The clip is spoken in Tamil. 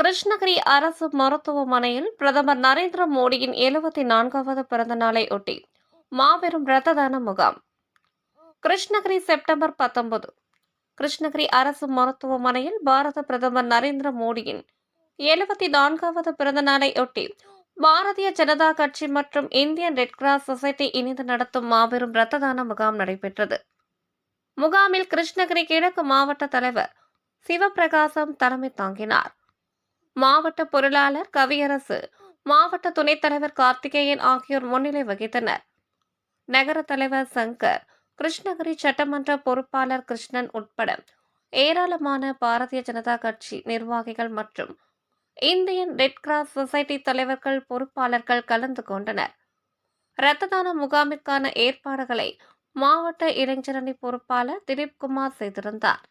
கிருஷ்ணகிரி அரசு மருத்துவமனையில் பிரதமர் நரேந்திர மோடியின் எழுபத்தி நான்காவது பிறந்த நாளை ஒட்டி மாபெரும் இரத்த தான முகாம். கிருஷ்ணகிரி செப்டம்பர் பத்தொன்பது. கிருஷ்ணகிரி அரசு மருத்துவமனையில் பாரத பிரதமர் நரேந்திர மோடியின் எழுபத்தி நான்காவது பிறந்த நாளை ஒட்டி பாரதிய ஜனதா கட்சி மற்றும் இந்தியன் ரெட் கிராஸ் சொசைட்டி இணைந்து நடத்தும் மாபெரும் இரத்த தான முகாம் நடைபெற்றது. முகாமில் கிருஷ்ணகிரி கிழக்கு மாவட்ட தலைவர் சிவபிரகாசம் தலைமை தாங்கினார். மாவட்ட பொருளாளர் கவியரசு மாவட்ட துணைத் தலைவர் கார்த்திகேயன் ஆகியோர் முன்னிலை வகித்தனர். நகர தலைவர் சங்கர் கிருஷ்ணகிரி சட்டமன்ற பொறுப்பாளர் கிருஷ்ணன் உட்பட ஏராளமான பாரதிய ஜனதா கட்சி நிர்வாகிகள் மற்றும் இந்தியன் ரெட் கிராஸ் சொசைட்டி தலைவர்கள் பொறுப்பாளர்கள் கலந்து கொண்டனர். இரத்த தான முகாமிற்கான ஏற்பாடுகளை மாவட்ட இளைஞரணி பொறுப்பாளர் திலீப்குமார் செய்திருந்தார்.